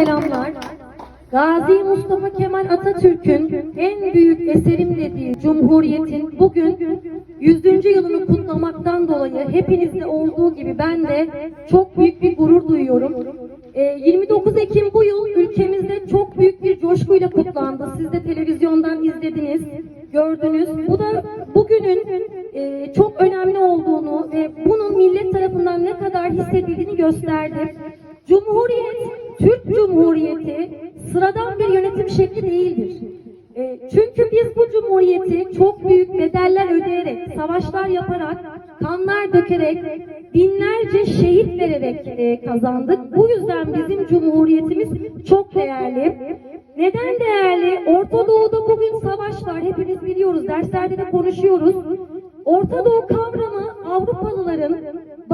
Selamlar. Gazi Mustafa Kemal Atatürk'ün en büyük eserim dediği Cumhuriyet'in bugün 100. yılını kutlamaktan dolayı hepinizde olduğu gibi ben de çok büyük bir gurur duyuyorum. Ee, 29 Ekim bu yıl ülkemizde çok büyük bir coşkuyla kutlandı. Siz de televizyondan izlediniz, gördünüz. Bu da bugünün e, çok önemli olduğunu ve bunun millet tarafından ne kadar hissedildiğini gösterdi. Cumhuriyet, Türk Cumhuriyeti sıradan bir yönetim şekli değildir. E, çünkü biz bu cumhuriyeti çok büyük bedeller ödeyerek, savaşlar yaparak, kanlar dökerek, binlerce şehit vererek e, kazandık. Bu yüzden bizim cumhuriyetimiz çok değerli. Neden değerli? Orta Doğu'da bugün savaş var. Hepimiz biliyoruz. Derslerde de konuşuyoruz. Orta Doğu kavramı Avrupalıların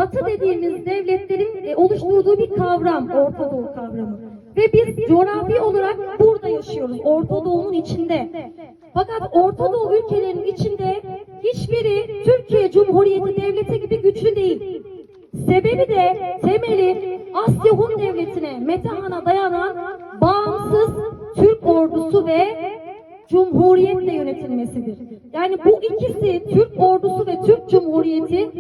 Batı dediğimiz devletlerin e, oluşturduğu bir kavram, Orta Doğu kavramı. Ve biz coğrafi olarak burada yaşıyoruz, Orta Doğu'nun içinde. Fakat Orta Doğu ülkelerinin içinde hiçbiri Türkiye Cumhuriyeti Devleti gibi güçlü değil. Sebebi de temeli Asya Hun Devleti'ne, Metehan'a dayanan bağımsız Türk ordusu ve Cumhuriyetle yönetilmesidir. Yani bu ikisi Türk ordusu ve Türk Cumhuriyeti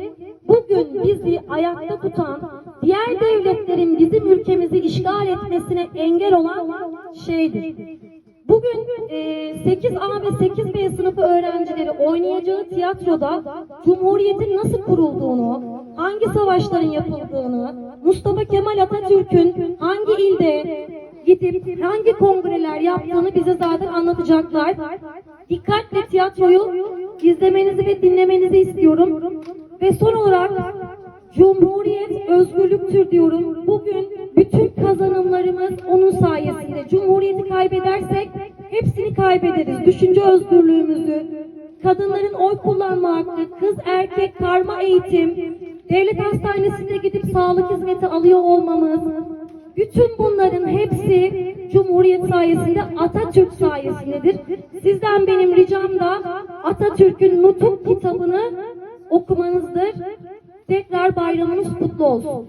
bugün bizi ayakta tutan, diğer devletlerin bizim ülkemizi işgal etmesine engel olan şeydir. Bugün e, 8A ve 8B sınıfı öğrencileri oynayacağı tiyatroda Cumhuriyet'in nasıl kurulduğunu, hangi savaşların yapıldığını, Mustafa Kemal Atatürk'ün hangi ilde gidip hangi kongreler yaptığını bize zaten anlatacaklar. Dikkatle tiyatroyu izlemenizi ve dinlemenizi istiyorum. Ve son olarak Cumhuriyet özgürlüktür diyorum. Bugün bütün kazanımlarımız onun sayesinde. Cumhuriyeti kaybedersek hepsini kaybederiz. Düşünce özgürlüğümüzü, kadınların oy kullanma hakkı, kız erkek karma eğitim, devlet hastanesinde gidip sağlık hizmeti alıyor olmamız, bütün bunların hepsi Cumhuriyet sayesinde Atatürk sayesindedir. Sizden benim ricam da Atatürk'ün Nutuk kitabını okumanızdır. Tekrar bayramınız kutlu olsun.